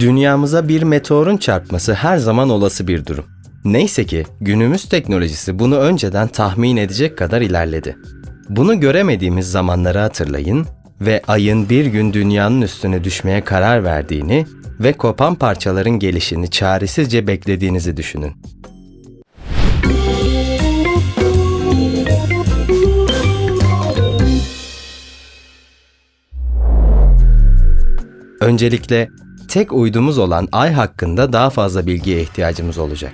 Dünyamıza bir meteorun çarpması her zaman olası bir durum. Neyse ki günümüz teknolojisi bunu önceden tahmin edecek kadar ilerledi. Bunu göremediğimiz zamanları hatırlayın ve ayın bir gün dünyanın üstüne düşmeye karar verdiğini ve kopan parçaların gelişini çaresizce beklediğinizi düşünün. Öncelikle tek uydumuz olan Ay hakkında daha fazla bilgiye ihtiyacımız olacak.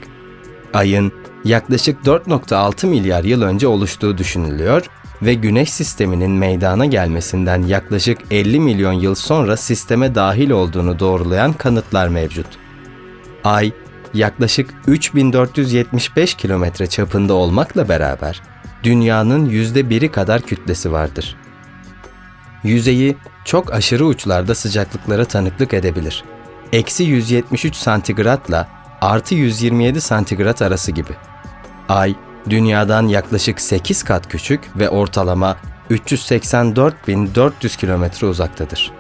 Ayın yaklaşık 4.6 milyar yıl önce oluştuğu düşünülüyor ve Güneş sisteminin meydana gelmesinden yaklaşık 50 milyon yıl sonra sisteme dahil olduğunu doğrulayan kanıtlar mevcut. Ay yaklaşık 3475 kilometre çapında olmakla beraber dünyanın yüzde biri kadar kütlesi vardır. Yüzeyi çok aşırı uçlarda sıcaklıklara tanıklık edebilir. Eksi 173 santigratla artı 127 santigrat arası gibi. Ay, dünyadan yaklaşık 8 kat küçük ve ortalama 384.400 kilometre uzaktadır.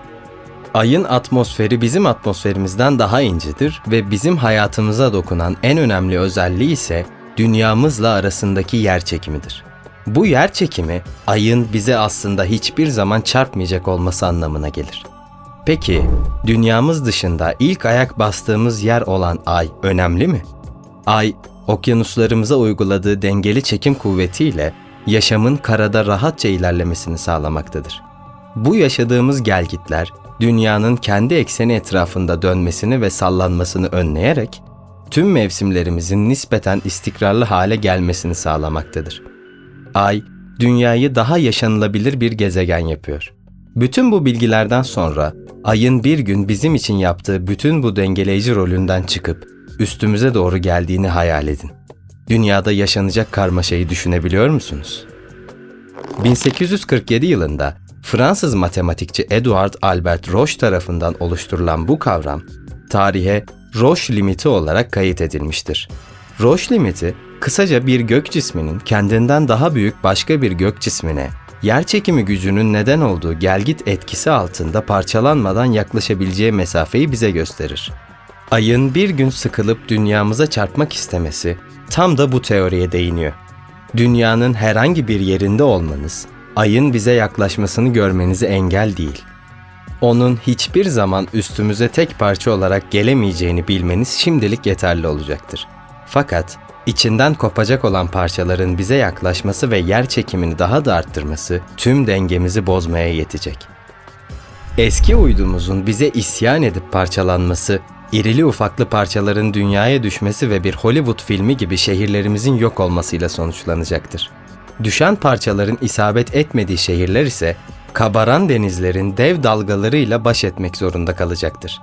Ayın atmosferi bizim atmosferimizden daha incidir ve bizim hayatımıza dokunan en önemli özelliği ise dünyamızla arasındaki yer çekimidir. Bu yer çekimi ayın bize aslında hiçbir zaman çarpmayacak olması anlamına gelir. Peki dünyamız dışında ilk ayak bastığımız yer olan ay önemli mi? Ay okyanuslarımıza uyguladığı dengeli çekim kuvvetiyle yaşamın karada rahatça ilerlemesini sağlamaktadır. Bu yaşadığımız gelgitler dünyanın kendi ekseni etrafında dönmesini ve sallanmasını önleyerek tüm mevsimlerimizin nispeten istikrarlı hale gelmesini sağlamaktadır. Ay, dünyayı daha yaşanılabilir bir gezegen yapıyor. Bütün bu bilgilerden sonra ayın bir gün bizim için yaptığı bütün bu dengeleyici rolünden çıkıp üstümüze doğru geldiğini hayal edin. Dünyada yaşanacak karmaşayı düşünebiliyor musunuz? 1847 yılında Fransız matematikçi Edouard Albert Roche tarafından oluşturulan bu kavram tarihe Roche limiti olarak kayıt edilmiştir. Roche limiti kısaca bir gök cisminin kendinden daha büyük başka bir gök cismine yer çekimi gücünün neden olduğu gelgit etkisi altında parçalanmadan yaklaşabileceği mesafeyi bize gösterir. Ayın bir gün sıkılıp dünyamıza çarpmak istemesi tam da bu teoriye değiniyor. Dünyanın herhangi bir yerinde olmanız, ayın bize yaklaşmasını görmenizi engel değil. Onun hiçbir zaman üstümüze tek parça olarak gelemeyeceğini bilmeniz şimdilik yeterli olacaktır. Fakat içinden kopacak olan parçaların bize yaklaşması ve yer çekimini daha da arttırması tüm dengemizi bozmaya yetecek. Eski uydumuzun bize isyan edip parçalanması, irili ufaklı parçaların dünyaya düşmesi ve bir Hollywood filmi gibi şehirlerimizin yok olmasıyla sonuçlanacaktır. Düşen parçaların isabet etmediği şehirler ise kabaran denizlerin dev dalgalarıyla baş etmek zorunda kalacaktır.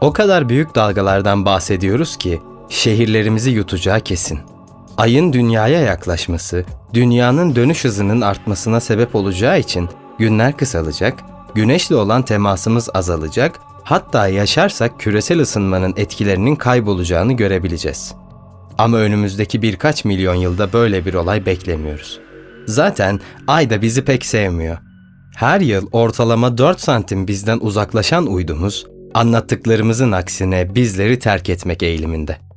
O kadar büyük dalgalardan bahsediyoruz ki şehirlerimizi yutacağı kesin. Ayın dünyaya yaklaşması, dünyanın dönüş hızının artmasına sebep olacağı için günler kısalacak, güneşle olan temasımız azalacak, hatta yaşarsak küresel ısınmanın etkilerinin kaybolacağını görebileceğiz. Ama önümüzdeki birkaç milyon yılda böyle bir olay beklemiyoruz. Zaten ay da bizi pek sevmiyor. Her yıl ortalama 4 santim bizden uzaklaşan uydumuz, anlattıklarımızın aksine bizleri terk etmek eğiliminde.